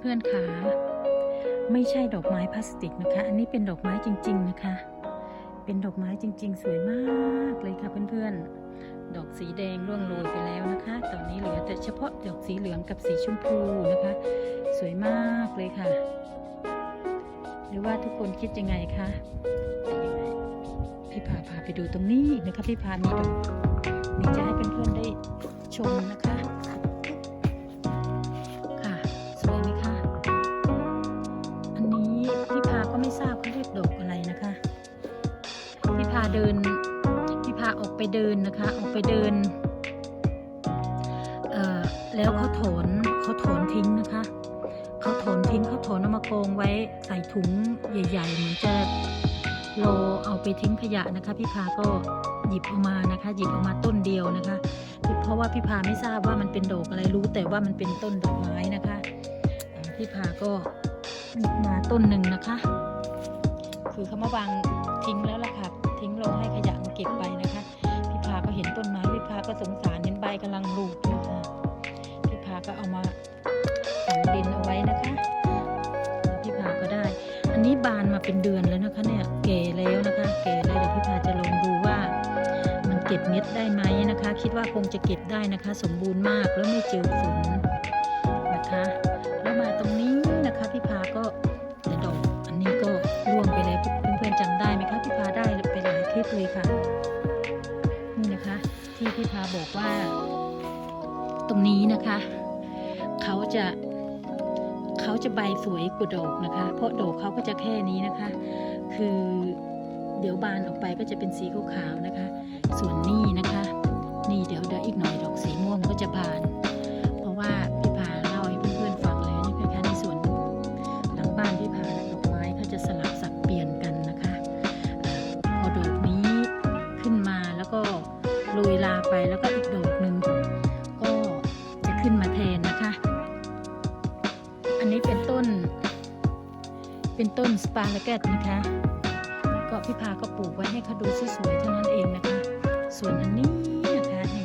เพื่อนๆขาไม่ใช่ดอกไม้พลาสติกนะคะ อันนี้เป็นดอกไม้จริง ๆนะคะ เป็นดอกไม้จริง ๆ สวยมากเลยค่ะเพื่อนๆ ดอกสีแดงร่วงโรยไปแล้วนะคะ ตอนนี้เหลือแต่เฉพาะดอกสีเหลืองกับสีชมพูนะคะ สวยมากเลยค่ะ หรือว่าทุกคนคิดยังไงคะพี่พาพาไปดูตรงนี้นะคะพี่พามีดอกมีจะให้เพื่อนๆได้ชมนะคะาเดินพี่พาออกไปเดินนะคะ ออกไปเดินแล้วเขาถอนเขาถอนทิ้งนะคะเขาถอนทิ้งเขาถอนเอามากองไว้ใส่ถุงใหญ่ๆเหมือนจะโลเอาไปทิ้งขยะนะคะ พี่พาก็หยิบเออกมานะคะ หยิบเออกมาต้นเดียวนะคะ เพราะว่าพี่พาไม่ทราบว่ามันเป็นดอกอะไรรู้ แต่ว่ามันเป็นต้นดอกไม้นะคะพี่พาก็หยิบมาต้นหนึ่งนะคะ คือเขามาวางทิ้งแล้วล่ะค่ะ ทิ้งรอให้ขยะมันเก็บไปนะคะพี่พาก็เห็นต้นไม้พี่พาก็สงสารเห็นใบกำลังลูกเลยค่ะพี่พาก็เอามาฝังดินเอาไว้นะคะแล้วพี่พาก็ได้ อันนี้บานมาเป็นเดือนแล้วนะคะเนี่ยเก๋แล้วนะคะเก๋แล้วเดี๋ยวพี่พาจะลงดูว่า มันเก็บเม็ดได้ไหมนะคะ คิดว่าคงจะเก็บได้นะคะ สมบูรณ์มากแล้วไม่เจอฝนนะคะ แล้วมาตรงนี้นะคะพี่พาก็ เลยค่ะ นี่นะคะ ที่พี่พาบอกว่า ตรงนี้นะคะ เขาจะเขาจะใบสวยกว่าดอกนะคะ เพราะดอกเขาก็จะแค่นี้นะคะ คือเดี๋ยวบานออกไปก็จะเป็นสีขาวๆนะคะ ไปแล้วก็อีกดอกหนึ่งก็จะขึ้นมาแทนนะคะ อันนี้เป็นต้น เป็นต้นสปาร์แกตนะคะ ก็พี่พาก็ปลูกไว้ให้เขาดูสวยๆเท่านั้นเองนะคะ ส่วนอันนี้นะคะนี่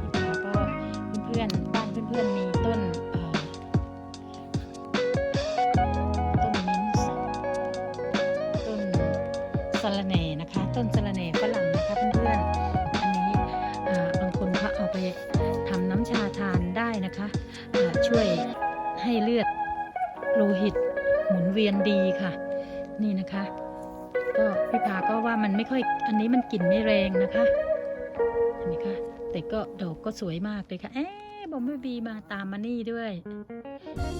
พี่พาก็เพื่อนๆบ้านเพื่อนๆมีต้นเอ่อต้นมิ้นท์ต้นสะระแหน่นะคะ ต้นสะระแหน่ฝรั่งนะคะเพื่อนๆ ทำน้ำชาทานได้นะคะ ช่วยให้เลือดโลหิตหมุนเวียนดีค่ะ นี่นะคะ ก็พี่พาก็ว่ามันไม่ค่อยอันนี้มันกลิ่นไม่แรงนะคะเห็นไหมคะแต่ก็ดอกก็สวยมากเลยค่ะเอ๊ะบอมบี้บีมาตามมานี่ด้วย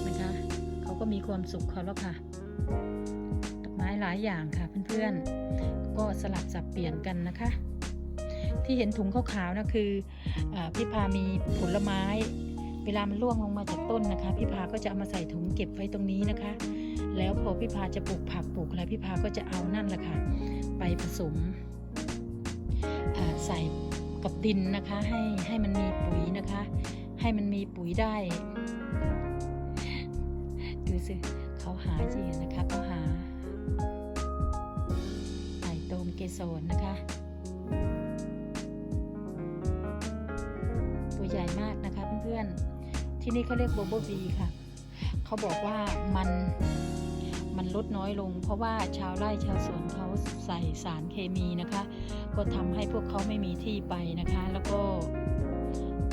นะคะเขาก็มีความสุขเขาแล้วค่ะดอกไม้หลายอย่างค่ะเพื่อนๆก็สลับสับเปลี่ยนกันนะคะ ที่เห็นถุงขาวๆนะคืออพี่พามีผลไม้ เวลามันร่วงลงมาจากต้นนะคะ พี่พาก็จะเอามาใส่ถุงเก็บไว้ตรงนี้นะคะ แล้วพอพี่พาจะปลูกผักปลูกอะไรพี่พาก็จะเอานั่นแหละค่ะ ไปผสมใส่กับดินนะคะให้ให้มันมีปุ๋ยนะคะ ให้มันมีปุ๋ยได้ดูสิเขาหาจริงนะคะเขาหาไต่โตมเกสรนะคะ พื่อนๆ ที่นี่เขาเรียกโบโบบีค่ะ เขาบอกว่ามันมันลดน้อยลง เพราะว่าชาวไร่ชาวสวนเขาใส่สารเคมีนะคะ ก็ทำให้พวกเขาไม่มีที่ไปนะคะ แล้วก็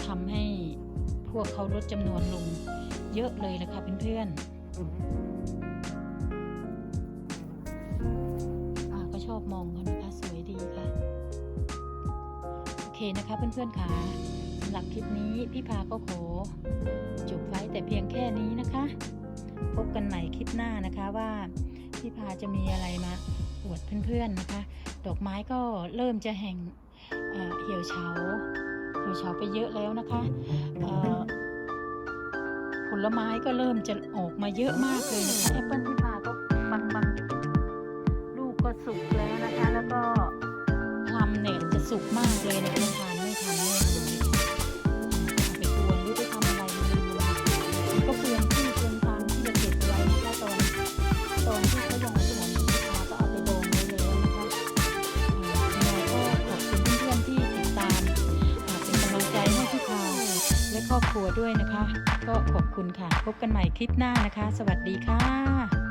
ทำให้พวกเขาลดจำนวนลงเยอะเลยนะคะเพื่อนๆก็ชอบมองเขานะคะสวยดีค่ะ โอเคนะคะเพื่อนๆค่ะำหรับคลิปนี้พี่พาก็ขอจบไว้แต่เพียงแค่นี้นะคะ พบกันใหม่คลิปหน้านะคะว่าพี่พาจะมีอะไรมาอวดเพื่อนๆนะคะ ดอกไม้ก็เริ่มจะแห่งเอ่เหี่ยวเฉาเหี่ยวเฉาไปเยอะแล้วนะคะผลไม้ก็เริ่มจะออกมาเยอะมากเลยนะคะแอปเปิลพี่พาก็บางบางลูกก็สุกแล้วนะคะ แล้วก็พลัมเนี่ยจะสุกมากเลยนะคะทานไม่ทันแน่ ครัวด้วยนะคะ ก็ขอบคุณค่ะ พบกันใหม่คลิปหน้านะคะ สวัสดีค่ะ